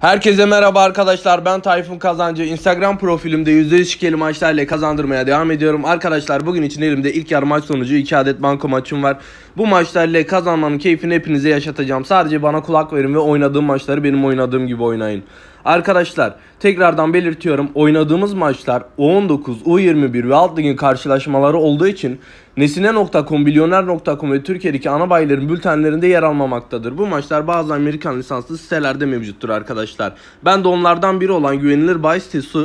Herkese merhaba arkadaşlar. Ben Tayfun Kazancı. Instagram profilimde yüzde şikeli maçlarla kazandırmaya devam ediyorum. Arkadaşlar bugün için elimde ilk yarı maç sonucu 2 adet banko maçım var. Bu maçlarla kazanmanın keyfini hepinize yaşatacağım. Sadece bana kulak verin ve oynadığım maçları benim oynadığım gibi oynayın Arkadaşlar tekrardan belirtiyorum oynadığımız maçlar U19, U21 ve alt ligin karşılaşmaları olduğu için Nesine.com, Milyoner.com ve Türkiye'deki ana bayilerin bültenlerinde yer almamaktadır. Bu maçlar bazı Amerikan lisanslı sitelerde mevcuttur arkadaşlar. Ben de onlardan biri olan güvenilir bahis sitesi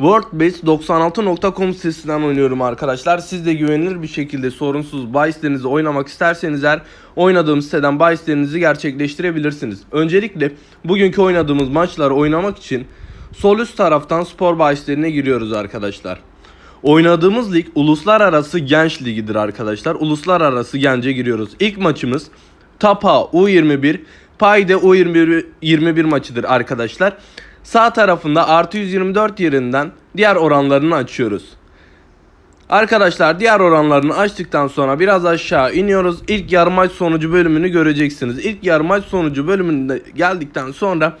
WordBase96.com sitesinden oynuyorum arkadaşlar. Siz de güvenilir bir şekilde sorunsuz bahislerinizi oynamak isterseniz eğer oynadığım siteden bahislerinizi gerçekleştirebilirsiniz. Öncelikle bugünkü oynadığımız maçları oynamak için sol üst taraftan spor bahislerine giriyoruz arkadaşlar. Oynadığımız lig uluslararası genç ligidir arkadaşlar. Uluslararası gence giriyoruz. İlk maçımız Tapa U21 Payde U21 21 maçıdır arkadaşlar. Sağ tarafında artı 124 yerinden diğer oranlarını açıyoruz. Arkadaşlar diğer oranlarını açtıktan sonra biraz aşağı iniyoruz. İlk yarı maç sonucu bölümünü göreceksiniz. İlk yarı maç sonucu bölümünde geldikten sonra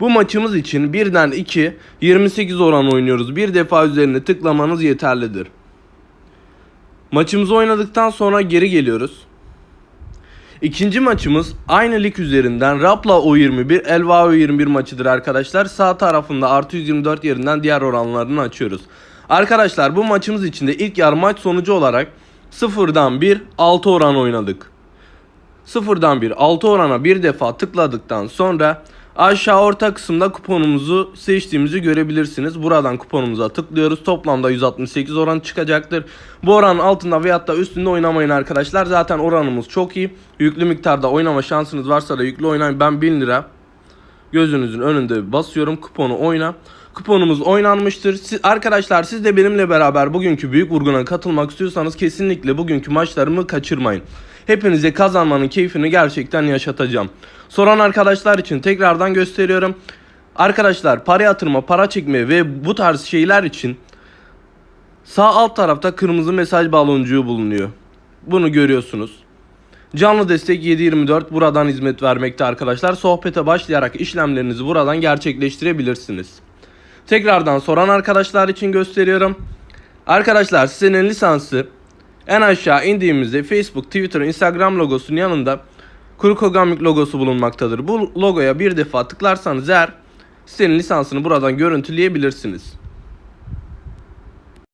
bu maçımız için 1'den 2 28 oran oynuyoruz. Bir defa üzerine tıklamanız yeterlidir. Maçımızı oynadıktan sonra geri geliyoruz. İkinci maçımız aynı lig üzerinden Rapla U21, Elva U21 maçıdır arkadaşlar. Sağ tarafında artı 124 yerinden diğer oranlarını açıyoruz. Arkadaşlar bu maçımız içinde ilk yarı maç sonucu olarak 0'dan 1 6 oran oynadık. 0'dan 1 6 orana bir defa tıkladıktan sonra aşağı orta kısımda kuponumuzu seçtiğimizi görebilirsiniz. Buradan kuponumuza tıklıyoruz. Toplamda 168 oran çıkacaktır. Bu oranın altında veyahut da üstünde oynamayın arkadaşlar. Zaten oranımız çok iyi. Yüklü miktarda oynama şansınız varsa da yüklü oynayın. Ben 1000 lira gözünüzün önünde basıyorum. Kuponu oyna. Kuponumuz oynanmıştır. Siz, arkadaşlar siz de benimle beraber bugünkü büyük vurguna katılmak istiyorsanız kesinlikle bugünkü maçlarımı kaçırmayın. Hepinize kazanmanın keyfini gerçekten yaşatacağım. Soran arkadaşlar için tekrardan gösteriyorum. Arkadaşlar para yatırma, para çekme ve bu tarz şeyler için sağ alt tarafta kırmızı mesaj baloncuğu bulunuyor. Bunu görüyorsunuz. Canlı destek 724 buradan hizmet vermekte arkadaşlar. Sohbete başlayarak işlemlerinizi buradan gerçekleştirebilirsiniz. Tekrardan soran arkadaşlar için gösteriyorum. Arkadaşlar sitenin lisansı en aşağı indiğimizde Facebook, Twitter, Instagram logosunun yanında Kuru Kogamik logosu bulunmaktadır. Bu logoya bir defa tıklarsanız eğer sitenin lisansını buradan görüntüleyebilirsiniz.